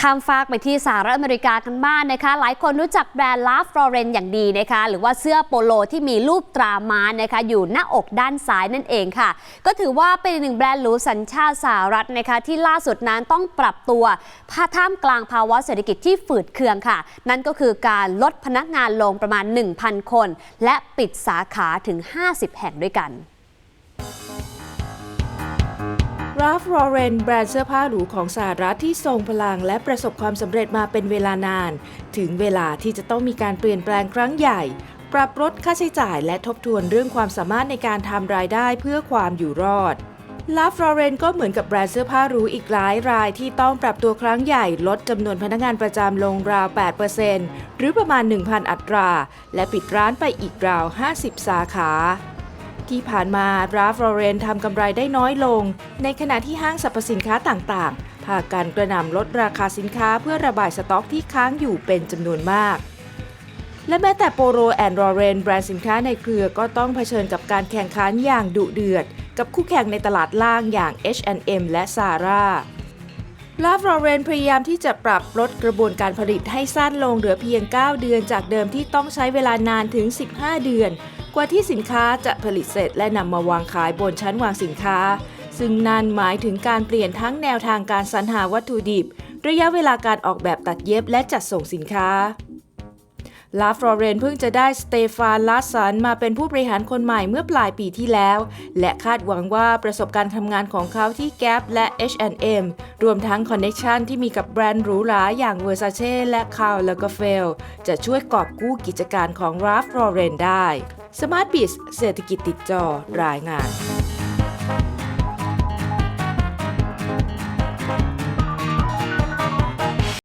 ข้ามฟากไปที่สหรัฐอเมริกากันบ้างนนะคะ หลายคนรู้จักแบรนด์ลาฟลอเรนอย่างดีนะคะ หรือว่าเสื้อโปโลที่มีรูปตราม้านะคะ อยู่หน้าอกด้านซ้ายนั่นเองค่ะ ก็ถือว่าเป็นหนึ่งแบรนด์หรูสัญชาติสหรัฐนะคะ ที่ล่าสุดนั้นต้องปรับตัวภาท่ามกลางภาวะเศรษฐกิจที่ฝืดเคืองค่ะ นั่นก็คือการลดพนักงานลงประมาณ 1,000 คน และปิดสาขาถึง 50 แห่งด้วยกัน ฟลอเรนแบรนด์เสื้อผ้าหรูของสหรัฐที่ทรงพลังและประสบความสำเร็จมาเป็นเวลานาน ถึงเวลาที่จะต้องมีการเปลี่ยนแปลงครั้งใหญ่ ปรับลดค่าใช้จ่ายและทบทวนเรื่องความสามารถในการทำรายได้เพื่อความอยู่รอดลาฟลอเรนก็เหมือนกับแบรนด์เสื้อผ้าหรูอีกหลายรายที่ต้องปรับตัวครั้งใหญ่ลดจำนวนพนักงานประจำลงราว 8%หรือประมาณ 1,000 อัตรา และปิดร้านไปอีกราว 50 สาขา ที่ผ่านมาราฟลอเรนทำกำไรได้น้อยลง ในขณะที่ห้างสรรพสินค้าต่างๆ พากันกระหน่ำลดราคาสินค้าเพื่อระบายสต็อกที่ค้างอยู่เป็นจำนวนมาก และแม้แต่โปโรแอนด์รอเรนแบรนด์สินค้าในเครือก็ต้องเผชิญกับการแข่งขันอย่างดุเดือด กับคู่แข่งในตลาดล่างอย่าง H&M และ Zara ลาฟลอเรนพยายามที่จะปรับลดกระบวนการผลิตให้สั้นลงเหลือเพียง 9 เดือนจากเดิมที่ต้องใช้เวลานานถึง 15 เดือน กว่าที่สินค้าจะผลิตเสร็จและนำมาวางขายบนชั้นวางสินค้า ซึ่งนั่นหมายถึงการเปลี่ยนทั้งแนวทางการสรรหาวัตถุดิบ ระยะเวลาการออกแบบตัดเย็บและจัดส่งสินค้า ลาฟลอเรนเพิ่งจะได้สเตฟานลาสันมาเป็นผู้บริหารคนใหม่เมื่อปลายปีที่แล้ว และคาดหวังว่าประสบการณ์ทำงานของเขาที่ Gap และ H&M รวมทั้งคอนเน t ชันที่มีกับแบรนด์หรูหราอย่าง Versace และ Karl Lagerfeld จะช่วยกอบกู้กิจการของ Ralph Lauren ได้ Smart Biz เศรษฐกิจติดจอรายงาน